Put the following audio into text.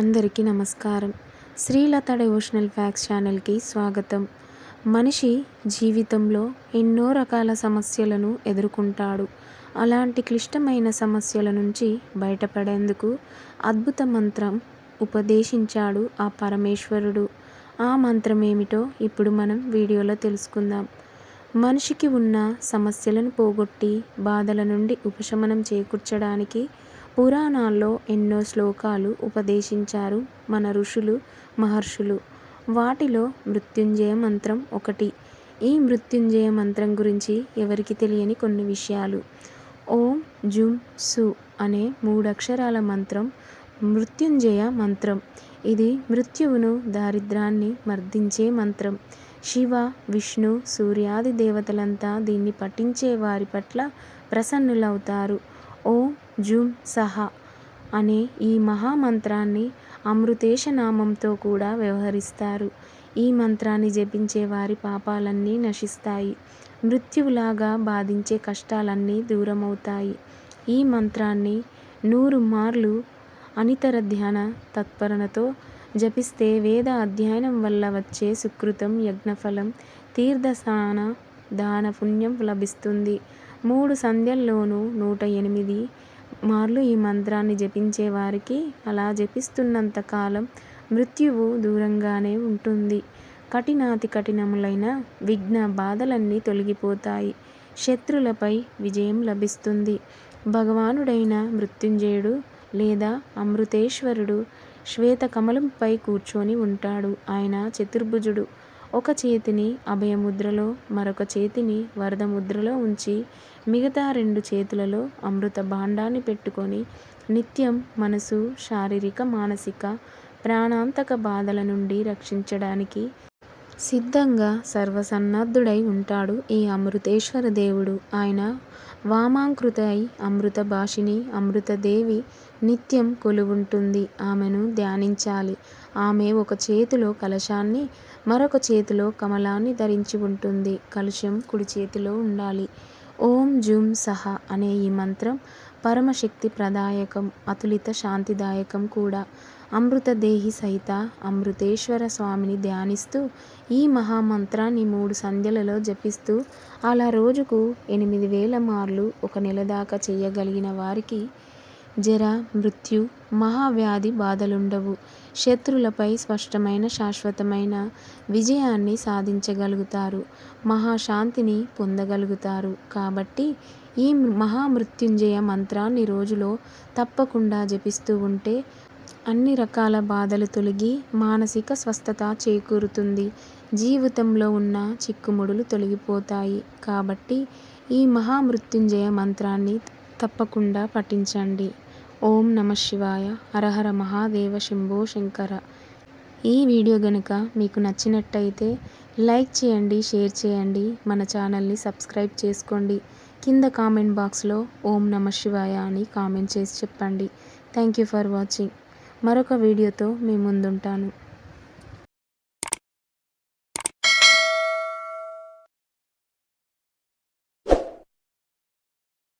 అందరికీ నమస్కారం. Srilatha devotional fax ఛానల్కి స్వాగతం. మనిషి జీవితంలో ఎన్నో రకాల సమస్యలను ఎదుర్కొంటాడు. అలాంటి క్లిష్టమైన సమస్యల నుంచి బయటపడేందుకు అద్భుత మంత్రం ఉపదేశించాడు ఆ పరమేశ్వరుడు. ఆ మంత్రం ఏమిటో ఇప్పుడు మనం వీడియోలో తెలుసుకుందాం. మనిషికి ఉన్న సమస్యలను పోగొట్టి బాధల నుండి ఉపశమనం చేకూర్చడానికి పురాణాల్లో ఎన్నో శ్లోకాలు ఉపదేశించారు మన ఋషులు మహర్షులు. వాటిలో మృత్యుంజయ మంత్రం ఒకటి. ఈ మృత్యుంజయ మంత్రం గురించి ఎవరికి తెలియని కొన్ని విషయాలు. ఓం జుమ్ సు అనే మూడక్షరాల మంత్రం మృత్యుంజయ మంత్రం. ఇది మృత్యువును దారిద్రాన్ని మర్దించే మంత్రం. శివ విష్ణు సూర్యాది దేవతలంతా దీన్ని పఠించే వారి పట్ల ప్రసన్నులవుతారు. ఓ జుమ్ సహ అనే ఈ మహామంత్రాన్ని అమృతేశ నామంతో కూడా వ్యవహరిస్తారు. ఈ మంత్రాన్ని జపించే వారి పాపాలన్నీ నశిస్తాయి. మృత్యువులాగా బాధించే కష్టాలన్నీ దూరమవుతాయి. ఈ మంత్రాన్ని నూరు మార్లు అనితర ధ్యాన తత్పరణతో జపిస్తే వేద అధ్యయనం వల్ల వచ్చే సుకృతం యజ్ఞఫలం తీర్థస్నాన దాన పుణ్యం లభిస్తుంది. మూడు సంధ్యల్లోనూ నూట ఎనిమిది మార్లు ఈ మంత్రాన్ని జపించే వారికి అలా జపిస్తున్నంత కాలం మృత్యువు దూరంగానే ఉంటుంది. కఠినాతి కఠినములైన విఘ్న బాధలన్నీ తొలగిపోతాయి. శత్రులపై విజయం లభిస్తుంది. భగవానుడైన మృత్యుంజయుడు లేదా అమృతేశ్వరుడు శ్వేత కమలంపై కూర్చొని ఉంటాడు. ఆయన చతుర్భుజుడు. ఒక చేతిని అభయముద్రలో మరొక చేతిని వరద ముద్రలో ఉంచి మిగతా రెండు చేతులలో అమృత భాండాన్ని పెట్టుకొని నిత్యం మనసు శారీరక మానసిక ప్రాణాంతక బాధల నుండి రక్షించడానికి సిద్ధంగా సర్వసన్నద్ధుడై ఉంటాడు ఈ అమృతేశ్వర దేవుడు. ఆయన వామాంకృత అయి అమృత భాషిని అమృతదేవి నిత్యం కొలువుంటుంది. ఆమెను ధ్యానించాలి. ఆమె ఒక చేతిలో కలశాన్ని మరొక చేతిలో కమలాన్ని ధరించి ఉంటుంది. కలుషం కుడి చేతిలో ఉండాలి. ఓం జూమ్ సహ అనే ఈ మంత్రం పరమశక్తి ప్రదాయకం అతులిత శాంతిదాయకం కూడా. అమృతదేహి సహిత అమృతేశ్వర స్వామిని ధ్యానిస్తూ ఈ మహామంత్రాన్ని మూడు సంధ్యలలో జపిస్తూ అలా రోజుకు ఎనిమిది వేల మార్లు ఒక నెల దాకా చేయగలిగిన వారికి జర మృత్యు మహావ్యాధి బాధలుండవు. శత్రులపై స్పష్టమైన శాశ్వతమైన విజయాన్ని సాధించగలుగుతారు. మహాశాంతిని పొందగలుగుతారు. కాబట్టి ఈ మహామృత్యుంజయ మంత్రాన్ని రోజులో తప్పకుండా జపిస్తూ ఉంటే అన్ని రకాల బాధలు తొలగి మానసిక స్వస్థత చేకూరుతుంది. జీవితంలో ఉన్న చిక్కుముడులు తొలగిపోతాయి. కాబట్టి ఈ మహామృత్యుంజయ మంత్రాన్ని తప్పకుండా పఠించండి. ఓం నమ శివాయ. హరహర మహాదేవ శంభో శంకర. ఈ వీడియో గనుక మీకు నచ్చినట్టయితే లైక్ చేయండి షేర్ చేయండి మన ఛానల్ని సబ్స్క్రైబ్ చేసుకోండి. కింద కామెంట్ బాక్స్లో ఓం నమ శివాయ అని కామెంట్ చేసి చెప్పండి. Thank you for watching. మరొక వీడియోతో మీ ముందుంటాను.